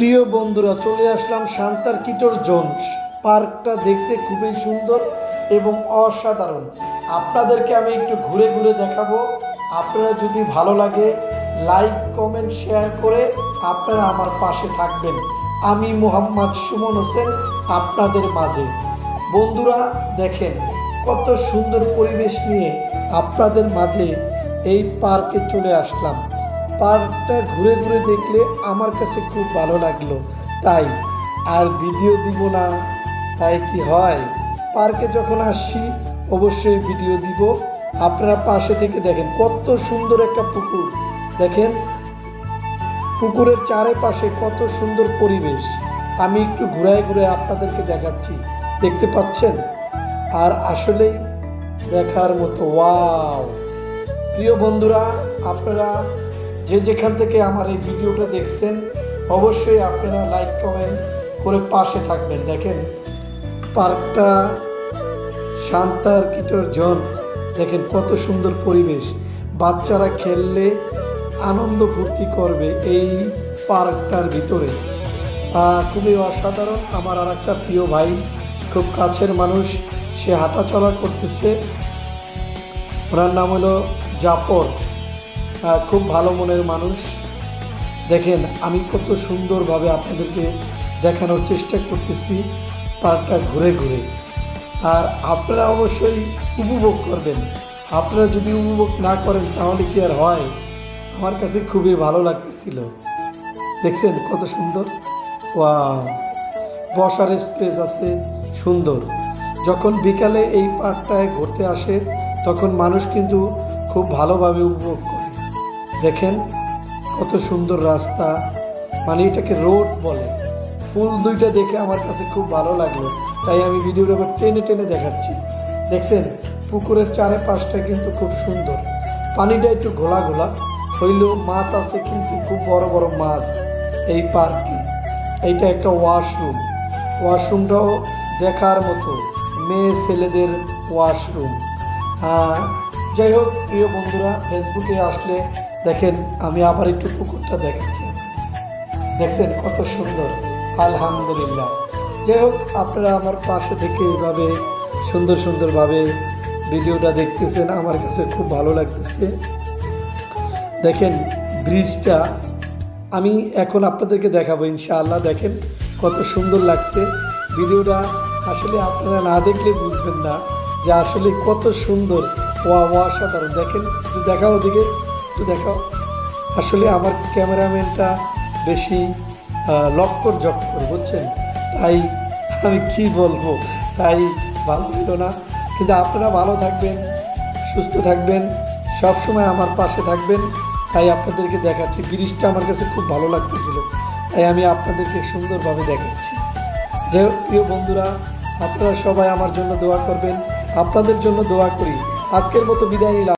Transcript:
প্রিয় বন্ধুরা, চলে আসলাম শান্তার কিটোর জোন পার্কটা দেখতে খুবই সুন্দর এবং অসাধারণ। আপনাদেরকে আমি একটু ঘুরে ঘুরে দেখাবো। আপনারা যদি ভালো লাগে, লাইক, কমেন্ট, শেয়ার করে আপনারা আমার পাশে থাকবেন। আমি মোহাম্মদ সুমন হোসেন, আপনাদের মাঝে। বন্ধুরা, দেখেন কত সুন্দর পরিবেশ নিয়ে আপনাদের মাঝে এই পার্কে চলে আসলাম। পার্কটা ঘুরে ঘুরে দেখলে আমার কাছে খুব ভালো লাগল। তাই আর ভিডিও দিব না। তাই কি হয়? পার্কে যখন আসছি, অবশ্যই ভিডিও দিব। আপনারা পাশে থেকে দেখেন কত সুন্দর একটা পুকুর। দেখেন, পুকুরের চারিপাশে কত সুন্দর পরিবেশ। আমি একটু ঘুরায় ঘুরে আপনাদেরকে দেখাচ্ছি। দেখতে পাচ্ছেন? আর আসলেই দেখার মতো, ওয়াও! প্রিয় বন্ধুরা, আপনারা যে যেখান থেকে আমার এই ভিডিওটা দেখছেন, অবশ্যই আপনারা লাইক, কমেন্ট করে পাশে থাকবেন। দেখেন, পার্কটা শান্তার কিটোর জন। দেখেন, কত সুন্দর পরিবেশ। বাচ্চারা খেললে আনন্দ ফুর্তি করবে এই পার্কটার ভিতরে। খুবই অসাধারণ। আমার আর একটা প্রিয় ভাই, খুব কাছের মানুষ, সে হাঁটাচলা করতেছে। ওনার নাম হলো জাফর। খুব ভালো মনের মানুষ। দেখেন, আমি কত সুন্দরভাবে আপনাদেরকে দেখানোর চেষ্টা করতেছি পার্কটা ঘুরে ঘুরে। আর আপনারা অবশ্যই উপভোগ করবেন। আপনারা যদি উপভোগ না করেন, তাহলে কি আর হয়? আমার কাছে খুবই ভালো লাগতেছিল। দেখছেন কত সুন্দর? ওয়া বসার স্পেস আছে, সুন্দর। যখন বিকালে এই পার্কটায় ঘুরতে আসে, তখন মানুষ কিন্তু খুব ভালোভাবে উপভোগ করে। দেখেন কত সুন্দর রাস্তা। মানে এটাকে রোড বলে। ফুল দুইটা দেখে আমার কাছে খুব ভালো লাগল। তাই আমি ভিডিওটা এবার টেনে টেনে দেখাচ্ছি। দেখছেন, পুকুরের চারিপাশটা কিন্তু খুব সুন্দর। পানিটা একটু ঘোলা ঘোলা। হইলেও মাছ আছে কিন্তু খুব বড় বড় মাছ এই পার্কে। এইটা একটা ওয়াশরুম। ওয়াশরুমটাও দেখার মতো মেয়ে ছেলেদের ওয়াশরুম। যাই হোক, প্রিয় বন্ধুরা ফেসবুকে আসলে দেখেন, আমি আবার একটু পুকুরটা দেখাচ্ছি। দেখছেন কত সুন্দর? আলহামদুলিল্লাহ। যাই হোক, আপনারা আমার পাশে থেকে এইভাবে সুন্দর সুন্দরভাবে ভিডিওটা দেখতেছেন, আমার কাছে খুব ভালো লাগতেছে। দেখেন, ব্রিজটা আমি এখন আপনাদেরকে দেখাবো ইনশাআল্লাহ। দেখেন কত সুন্দর লাগছে। ভিডিওটা আসলে আপনারা না দেখলে বুঝবেন না যে আসলে কত সুন্দর। ওয়া অসাধারণ। দেখেন দেখাও ওদিকে। একটু দেখাও। আসলে আমার ক্যামেরাম্যানটা বেশি লক্কর জক্কর, বুঝছেন? তাই আমি কি বলব? তাই ভালো হইল না। কিন্তু আপনারা ভালো থাকবেন, সুস্থ থাকবেন সব সময় আমার পাশে থাকবেন। তাই আপনাদেরকে দেখাচ্ছি ব্রিজটা আমার কাছে খুব ভালো লাগতেছিল। তাই আমি আপনাদেরকে সুন্দরভাবে দেখাচ্ছি। হোক প্রিয় বন্ধুরা, আপনারা সবাই আমার জন্য দোয়া করবেন। আপনাদের জন্য দোয়া করি। আজকের মতো বিদায় নিলাম।